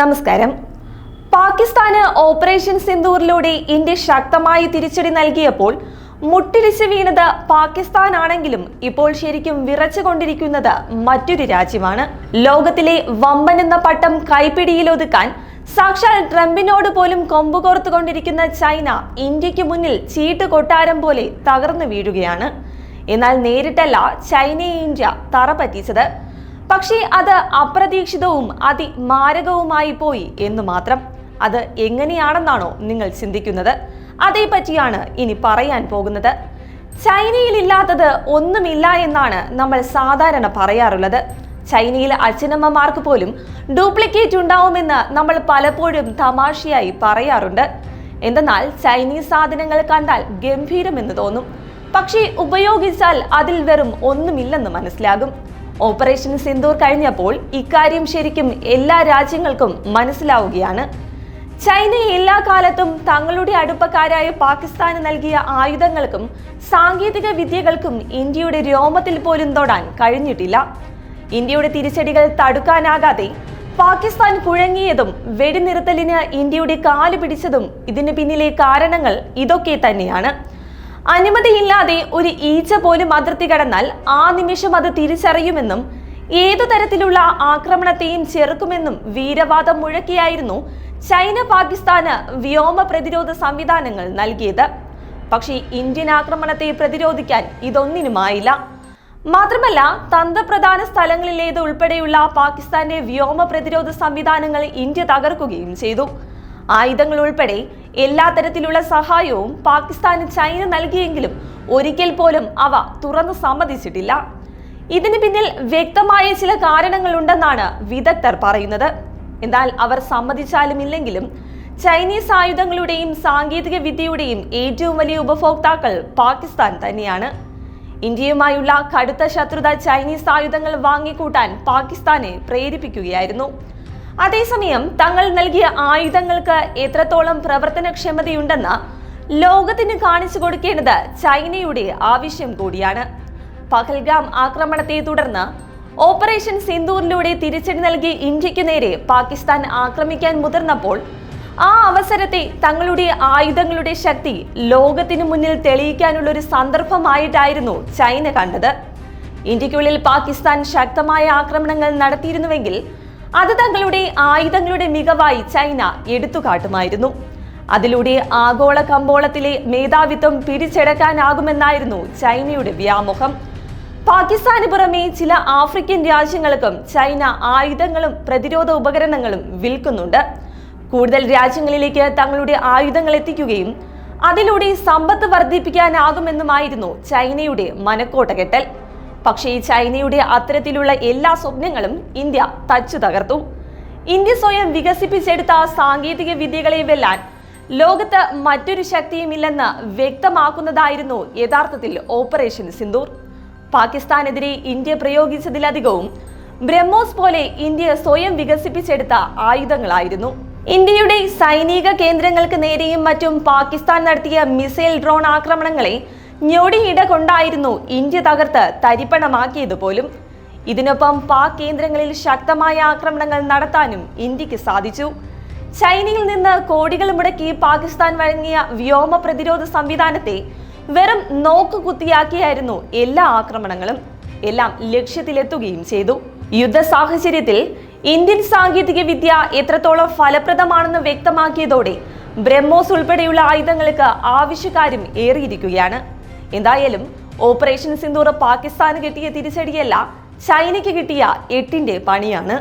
നമസ്കാരം. പാകിസ്ഥാന് operation സിന്ദൂറിലൂടെ India ശക്തമായി തിരിച്ചടി നൽകിയപ്പോൾ മുട്ടിടിച്ച് വീണത് പാകിസ്ഥാനാണെങ്കിലും ഇപ്പോൾ ശരിക്കും വിറച്ചുകൊണ്ടിരിക്കുന്നത് മറ്റൊരു രാജ്യമാണ്. ലോകത്തിലെ വമ്പൻ എന്ന പട്ടം കൈപ്പിടിയിലൊതുക്കാൻ സാക്ഷാൽ ട്രംപിനോട് പോലും കൊമ്പുകോർത്തുകൊണ്ടിരിക്കുന്ന ചൈന ഇന്ത്യയ്ക്ക് മുന്നിൽ ചീട്ട് കൊട്ടാരം പോലെ തകർന്നു വീഴുകയാണ്. എന്നാൽ നേരിട്ടല്ല ചൈനയെ ഇന്ത്യ തറ പറ്റിച്ചത്. പക്ഷേ അത് അപ്രതീക്ഷിതവും അതിമാരകവുമായി പോയി എന്ന് മാത്രം. അത് എങ്ങനെയാണെന്നാണോ നിങ്ങൾ ചിന്തിക്കുന്നത്. അതേപറ്റിയാണ് ഇനി പറയാൻ പോകുന്നത്. ചൈനയിൽ ഇല്ലാത്തത് ഒന്നുമില്ല എന്നാണ് നമ്മൾ സാധാരണ പറയാറുള്ളത്. ചൈനയിലെ അച്ഛനമ്മമാർക്ക് പോലും ഡ്യൂപ്ലിക്കേറ്റ് ഉണ്ടാവുമെന്ന് നമ്മൾ പലപ്പോഴും തമാശയായി പറയാറുണ്ട്. എന്തെന്നാൽ ചൈനീസ് സാധനങ്ങൾ കണ്ടാൽ ഗംഭീരമെന്ന് തോന്നും. പക്ഷേ ഉപയോഗിച്ചാൽ അതിൽ വെറും ഒന്നുമില്ലെന്ന് മനസ്സിലാകും. ഓപ്പറേഷൻ സിന്ദൂർ കഴിഞ്ഞപ്പോൾ ഇക്കാര്യം ശരിക്കും എല്ലാ രാജ്യങ്ങൾക്കും മനസ്സിലാവുകയാണ്. ചൈന എല്ലാ കാലത്തും തങ്ങളുടെ അടുപ്പക്കാരായ പാകിസ്ഥാന് നൽകിയ ആയുധങ്ങൾക്കും സാങ്കേതിക വിദ്യകൾക്കും ഇന്ത്യയുടെ രോമത്തിൽ പോലും തൊടാൻ കഴിഞ്ഞിട്ടില്ല. ഇന്ത്യയുടെ തിരിച്ചടികൾ തടുക്കാനാകാതെ പാകിസ്ഥാൻ കുഴങ്ങിയതും വെടിനിർത്തലിന് ഇന്ത്യയുടെ കാൽ പിടിച്ചതും ഇതിന് പിന്നിലെ കാരണങ്ങൾ ഇതൊക്കെ തന്നെയാണ്. അനുമതിയില്ലാതെ ഒരു ഈച്ച പോലും അതിർത്തി കടന്നാൽ ആ നിമിഷം അത് തിരിച്ചറിയുമെന്നും ഏതു തരത്തിലുള്ള ആക്രമണത്തെയും ചെറുക്കുമെന്നും വീരവാദം മുഴക്കിയായിരുന്നു ചൈന പാകിസ്ഥാന് വ്യോമ പ്രതിരോധ സംവിധാനങ്ങൾ നൽകിയത്. പക്ഷേ ഇന്ത്യൻ ആക്രമണത്തെ പ്രതിരോധിക്കാൻ ഇതൊന്നിനുമായില്ല. മാത്രമല്ല തന്ത്രപ്രധാന സ്ഥലങ്ങളിലേത് ഉൾപ്പെടെയുള്ള പാകിസ്ഥാന്റെ വ്യോമ പ്രതിരോധ സംവിധാനങ്ങൾ ഇന്ത്യ തകർക്കുകയും ചെയ്തു. ആയുധങ്ങൾ ഉൾപ്പെടെ എല്ലാ തരത്തിലുള്ള സഹായവും പാകിസ്ഥാന് ചൈന നൽകിയെങ്കിലും ഒരിക്കൽ പോലും അവ തുറന്നു സമ്മതിച്ചിട്ടില്ല. ഇതിന് പിന്നിൽ വ്യക്തമായ ചില കാരണങ്ങളുണ്ടെന്നാണ് വിദഗ്ധർ പറയുന്നത്. എന്നാൽ അവർ സമ്മതിച്ചാലും ഇല്ലെങ്കിലും ചൈനീസ് ആയുധങ്ങളുടെയും സാങ്കേതിക വിദ്യയുടെയും ഏറ്റവും വലിയ ഉപഭോക്താക്കൾ പാകിസ്ഥാൻ തന്നെയാണ്. ഇന്ത്യയുമായുള്ള കടുത്ത ശത്രുത ചൈനീസ് ആയുധങ്ങൾ വാങ്ങിക്കൂട്ടാൻ പാകിസ്ഥാനെ പ്രേരിപ്പിക്കുകയായിരുന്നു. അതേസമയം തങ്ങൾ നൽകിയ ആയുധങ്ങൾക്ക് എത്രത്തോളം പ്രവർത്തനക്ഷമതയുണ്ടെന്ന് ലോകത്തിന് കാണിച്ചു കൊടുക്കേണ്ടത് ചൈനയുടെ ആവശ്യം കൂടിയാണ്. പഹൽഗാം ആക്രമണത്തെ തുടർന്ന് ഓപ്പറേഷൻ സിന്ദൂറിലൂടെ തിരിച്ചടി നൽകി ഇന്ത്യയ്ക്ക് നേരെ പാകിസ്ഥാൻ ആക്രമിക്കാൻ മുതിർന്നപ്പോൾ ആ അവസരത്തെ തങ്ങളുടെ ആയുധങ്ങളുടെ ശക്തി ലോകത്തിനു മുന്നിൽ തെളിയിക്കാനുള്ള ഒരു സന്ദർഭമായിട്ടായിരുന്നു ചൈന കണ്ടത്. ഇന്ത്യക്കുള്ളിൽ പാകിസ്ഥാൻ ശക്തമായ ആക്രമണങ്ങൾ നടത്തിയിരുന്നുവെങ്കിൽ അത് തങ്ങളുടെ ആയുധങ്ങളുടെ മികവായി ചൈന എടുത്തുകാട്ടുമായിരുന്നു. അതിലൂടെ ആഗോള കമ്പോളത്തിലെ മേധാവിത്വം പിടിച്ചെടുക്കാനാകുമെന്നായിരുന്നു ചൈനയുടെ വ്യാമോഹം. പാകിസ്ഥാന് പുറമെ ചില ആഫ്രിക്കൻ രാജ്യങ്ങൾക്കും ചൈന ആയുധങ്ങളും പ്രതിരോധ ഉപകരണങ്ങളും വിൽക്കുന്നുണ്ട്. കൂടുതൽ രാജ്യങ്ങളിലേക്ക് തങ്ങളുടെ ആയുധങ്ങൾ എത്തിക്കുകയും അതിലൂടെ സമ്പത്ത് വർദ്ധിപ്പിക്കാനാകുമെന്നുമായിരുന്നു ചൈനയുടെ മനക്കോട്ടകെട്ടൽ. പക്ഷേ ചൈനയുടെ അത്തരത്തിലുള്ള എല്ലാ സ്വപ്നങ്ങളും ഇന്ത്യ തച്ചു തകർത്തു. ഇന്ത്യ സ്വയം വികസിപ്പിച്ചെടുത്ത സാങ്കേതിക വിദ്യകളെ വെല്ലാൻ ലോകത്ത് മറ്റൊരു ശക്തിയുമില്ലെന്ന് വ്യക്തമാക്കുന്നതായിരുന്നു യഥാർത്ഥത്തിൽ ഓപ്പറേഷൻ സിന്ദൂർ. പാകിസ്ഥാനെതിരെ ഇന്ത്യ പ്രയോഗിച്ചതിലധികവും ബ്രഹ്മോസ് പോലെ ഇന്ത്യ സ്വയം വികസിപ്പിച്ചെടുത്ത ആയുധങ്ങളായിരുന്നു. ഇന്ത്യയുടെ സൈനിക കേന്ദ്രങ്ങൾക്ക് നേരെയും മറ്റും പാകിസ്ഥാൻ നടത്തിയ മിസൈൽ ഡ്രോൺ ആക്രമണങ്ങളെ ഞൊടിയിട കൊണ്ടായിരുന്നു ഇന്ത്യ തകർത്ത് തരിപ്പണമാക്കിയത് പോലും ഇതിനൊപ്പം പാക് കേന്ദ്രങ്ങളിൽ ശക്തമായ ആക്രമണങ്ങൾ നടത്താനും ഇന്ത്യയ്ക്ക് സാധിച്ചു. ചൈനയിൽ നിന്ന് കോടികൾ മുടക്കി പാകിസ്ഥാൻ വഴങ്ങിയ വ്യോമ പ്രതിരോധ സംവിധാനത്തെ വെറും നോക്കുകുത്തിയാക്കിയായിരുന്നു എല്ലാ ആക്രമണങ്ങളും. എല്ലാം ലക്ഷ്യത്തിലെത്തുകയും ചെയ്തു. യുദ്ധ സാഹചര്യത്തിൽ ഇന്ത്യൻ സാങ്കേതിക വിദ്യ എത്രത്തോളം ഫലപ്രദമാണെന്ന് വ്യക്തമാക്കിയതോടെ ബ്രഹ്മോസ് ഉൾപ്പെടെയുള്ള ആയുധങ്ങൾക്ക് ആവശ്യക്കാരും ഏറിയിരിക്കുകയാണ്. എന്തായാലും ഓപ്പറേഷൻ സിന്ദൂർ പാകിസ്ഥാന് കിട്ടിയ തിരിച്ചടിയല്ല ചൈനയ്ക്ക് കിട്ടിയ എട്ടിന്റെ പണിയാണ്.